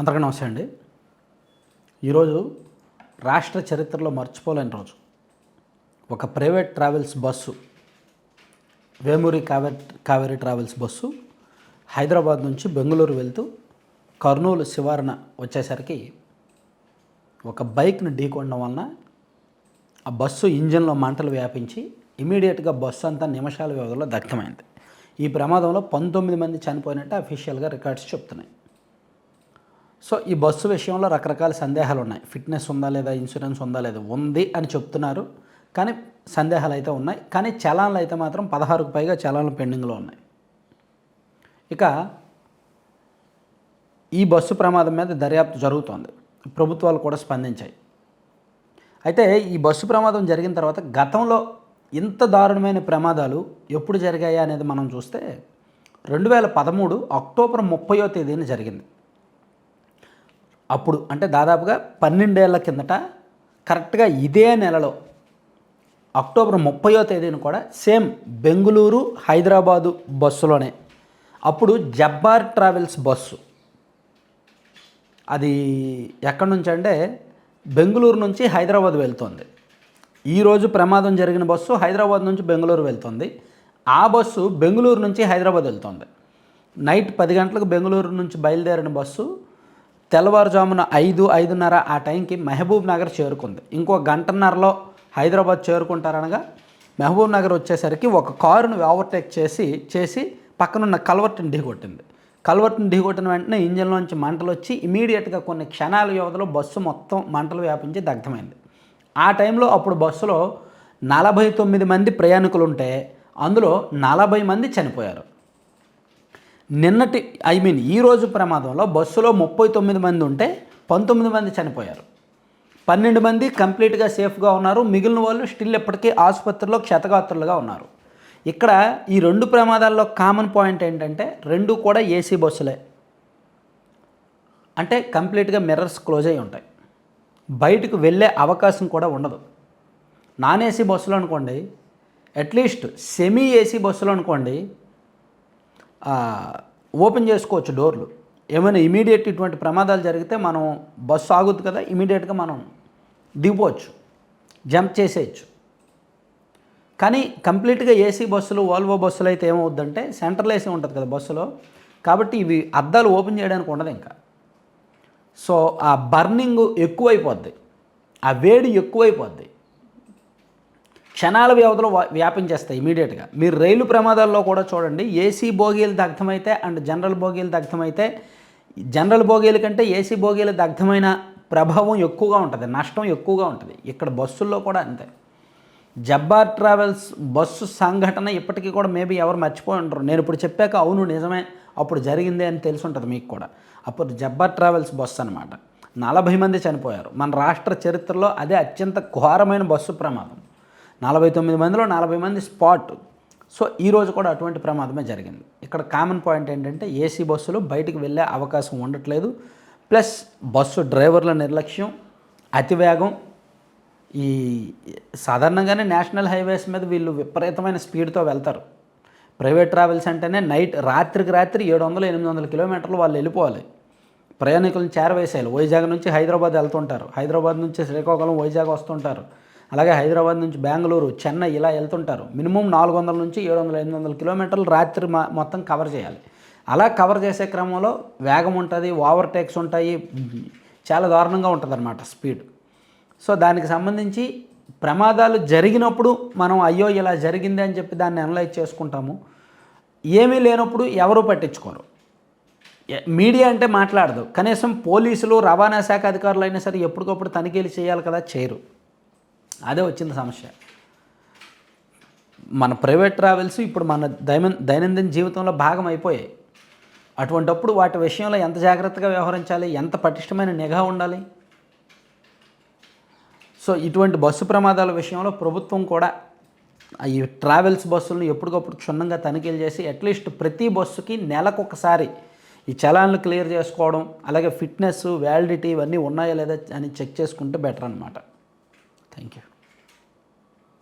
అందరికీ నమస్తే అండి. ఈరోజు రాష్ట్ర చరిత్రలో మర్చిపోలేని రోజు. ఒక private travels bus Vemuri Kaveri Kaveri travels bus Hyderabad నుంచి బెంగళూరు వెళ్తూ కర్నూలు శివారణ వచ్చేసరికి ఒక బైక్ని ఢీకొనడం వలన ఆ బస్సు ఇంజన్లో మంటలు వ్యాపించి ఇమీడియట్గా బస్సు అంతా నిమిషాల వ్యవధిలో దగ్ధమైంది. ఈ ప్రమాదంలో పంతొమ్మిది మంది చనిపోయినట్టు అఫీషియల్గా రికార్డ్స్ చెప్తున్నాయి. సో ఈ బస్సు విషయంలో రకరకాల సందేహాలు ఉన్నాయి ఫిట్నెస్ ఉందా లేదా? ఇన్సూరెన్స్ ఉందా లేదా? ఉంది అని చెప్తున్నారు. కానీ సందేహాలు అయితే ఉన్నాయి. కానీ చలాన్లు అయితే మాత్రం పదహారుకు పైగా చలాన్లు పెండింగ్లో ఉన్నాయి. ఇక ఈ బస్సు ప్రమాదం మీద దర్యాప్తు జరుగుతోంది. ప్రభుత్వాలు కూడా స్పందించాయి. అయితే ఈ బస్సు ప్రమాదం జరిగిన తర్వాత గతంలో ఇంత దారుణమైన ప్రమాదాలు ఎప్పుడు జరిగాయా అనేది మనం చూస్తే రెండు వేల పదమూడు అక్టోబర్ ముప్పయో తేదీన జరిగింది. అప్పుడు అంటే దాదాపుగా పన్నెండేళ్ళ కిందట కరెక్ట్గా ఇదే నెలలో అక్టోబర్ ముప్పయో తేదీన కూడా సేమ్ బెంగుళూరు హైదరాబాదు బస్సులోనే. అప్పుడు జబ్బార్ ట్రావెల్స్ బస్సు. అది ఎక్కడి నుంచి అంటే బెంగళూరు నుంచి హైదరాబాద్ వెళ్తుంది. ఈరోజు ప్రమాదం జరిగిన బస్సు హైదరాబాద్ నుంచి బెంగళూరు వెళ్తుంది. ఆ బస్సు బెంగళూరు నుంచి హైదరాబాద్ వెళ్తుంది. నైట్ పది గంటలకు బెంగళూరు నుంచి బయలుదేరిన బస్సు తెల్లవారుజామున ఐదు ఐదున్నర ఆ టైంకి మహబూబ్ నగర్ చేరుకుంది. ఇంకో గంటన్నరలో హైదరాబాద్ చేరుకుంటారనగా మహబూబ్ నగర్ వచ్చేసరికి ఒక కారును ఓవర్టేక్ చేసి చేసి పక్కనున్న కల్వర్ట్ని ఢీకొట్టింది. కల్వర్ట్ని ఢీకొట్టిన వెంటనే ఇంజన్లోంచి మంటలు వచ్చి ఇమీడియట్గా కొన్ని క్షణాల వ్యవధిలో బస్సు మొత్తం మంటలు వ్యాపించి దగ్ధమైంది. ఆ టైంలో అప్పుడు బస్సులో నలభై తొమ్మిది మంది ప్రయాణికులు ఉంటే అందులో నలభై మంది చనిపోయారు. నిన్నటి ఐ మీన్ ఈరోజు ప్రమాదంలో బస్సులో ముప్పై తొమ్మిది మంది ఉంటే పంతొమ్మిది మంది చనిపోయారు. పన్నెండు మంది కంప్లీట్గా సేఫ్గా ఉన్నారు. మిగిలిన వాళ్ళు స్టిల్ ఎప్పటికీ ఆసుపత్రిలో క్షతగాత్రులుగా ఉన్నారు. ఇక్కడ ఈ రెండు ప్రమాదాల్లో కామన్ పాయింట్ ఏంటంటే రెండు కూడా ఏసీ బస్సులే. అంటే కంప్లీట్గా మిర్రర్స్ క్లోజ్ అయి ఉంటాయి. బయటకు వెళ్ళే అవకాశం కూడా ఉండదు. నాన్ ఏసీ బస్సులు అనుకోండి అట్లీస్ట్ సెమీ ఏసీ బస్సులు అనుకోండి ఓపెన్ చేసుకోవచ్చు డోర్లు. ఏమైనా ఇమీడియట్ ఇటువంటి ప్రమాదాలు జరిగితే మనం బస్సు ఆగుద్ది కదా ఇమీడియట్గా మనం దిగిపోవచ్చు జంప్ చేసేయచ్చు. కానీ కంప్లీట్గా ఏసీ బస్సులు వాల్వో బస్సులు అయితే ఏమవుద్దంటే సెంట్రల్ ఏసీ ఉంటుంది కదా బస్సులో కాబట్టి ఇవి అద్దాలు ఓపెన్ చేయడానికి ఉండదు ఇంకా. సో ఆ బర్నింగ్ ఎక్కువైపోద్ది. ఆ వేడి ఎక్కువైపోద్ది. క్షణాల వ్యవధిలో వ్యాపించేస్తాయి ఇమీడియట్గా. మీరు రైలు ప్రమాదాల్లో కూడా చూడండి ఏసీ బోగీలు దగ్ధమైతే అండ్ జనరల్ బోగీలు దగ్ధమైతే జనరల్ బోగీల కంటే ఏసీ బోగీల దగ్ధమైన ప్రభావం ఎక్కువగా ఉంటుంది నష్టం ఎక్కువగా ఉంటుంది. ఇక్కడ బస్సుల్లో కూడా అంతే. జబ్బార్ ట్రావెల్స్ బస్సు సంఘటన ఇప్పటికీ కూడా మేబీ ఎవరు మర్చిపోయి ఉంటారు నేను ఇప్పుడు చెప్పాక అవును నిజమే అప్పుడు జరిగిందే అని తెలిసి ఉంటుంది మీకు కూడా. అప్పుడు జబ్బార్ ట్రావెల్స్ బస్సు అనమాట నలభై మంది చనిపోయారు. మన రాష్ట్ర చరిత్రలో అదే అత్యంత ఘోరమైన బస్సు ప్రమాదం. నలభై తొమ్మిది మందిలో నలభై మంది స్పాట్. సో ఈరోజు కూడా అటువంటి ప్రమాదమే జరిగింది. ఇక్కడ కామన్ పాయింట్ ఏంటంటే ఏసీ బస్సులు బయటికి వెళ్ళే అవకాశం ఉండట్లేదు. ప్లస్ బస్సు డ్రైవర్ల నిర్లక్ష్యం అతివేగం. ఈ సాధారణంగానే నేషనల్ హైవేస్ మీద వీళ్ళు విపరీతమైన స్పీడ్తో వెళ్తారు. ప్రైవేట్ ట్రావెల్స్ అంటేనే నైట్ రాత్రికి రాత్రి ఏడు వందలు ఎనిమిది వందల కిలోమీటర్లు వాళ్ళు వెళ్ళిపోవాలి. ప్రయాణికులను చేరవేసేయాలి. వైజాగ్ నుంచి హైదరాబాద్ వెళ్తుంటారు. హైదరాబాద్ నుంచి శ్రీకాకుళం వైజాగ్ వస్తుంటారు. అలాగే హైదరాబాద్ నుంచి బెంగళూరు చెన్నై ఇలా వెళ్తుంటారు. మినిమం నాలుగు వందల నుంచి ఏడు వందల ఎనిమిది వందల కిలోమీటర్లు రాత్రి మా- మొత్తం కవర్ చేయాలి. అలా కవర్ చేసే క్రమంలో వేగం ఉంటుంది ఓవర్టేక్స్ ఉంటాయి చాలా దారుణంగా ఉంటుంది అనమాట స్పీడ్. సో దానికి సంబంధించి ప్రమాదాలు జరిగినప్పుడు మనం అయ్యో ఇలా జరిగింది అని చెప్పి దాన్ని అనలైజ్ చేసుకుంటాము. ఏమీ లేనప్పుడు ఎవరు పట్టించుకోరు. మీడియా అంటే మాట్లాడదు. కనీసం పోలీసులు రవాణా శాఖ అధికారులు అయినా సరే ఎప్పటికప్పుడు తనిఖీలు చేయాలి కదా చేయరు. అదే వచ్చింది సమస్య. మన ప్రైవేట్ ట్రావెల్స్ ఇప్పుడు మన దైనం దైనందిన జీవితంలో భాగం అయిపోయాయి. అటువంటప్పుడు వాటి విషయంలో ఎంత జాగ్రత్తగా వ్యవహరించాలి? ఎంత పటిష్టమైన నిఘా ఉండాలి? సో ఇటువంటి బస్సు ప్రమాదాల విషయంలో ప్రభుత్వం కూడా ఈ ట్రావెల్స్ బస్సులను ఎప్పటికప్పుడు క్షుణ్ణంగా తనిఖీలు చేసి అట్లీస్ట్ ప్రతి బస్సుకి నెలకొకసారి ఈ చలాన్లు క్లియర్ చేసుకోవడం అలాగే ఫిట్నెస్ వ్యాలిడిటీ ఇవన్నీ ఉన్నాయా లేదా అని చెక్ చేసుకుంటే బెటర్ అనమాట థ్యాంక్ యూ.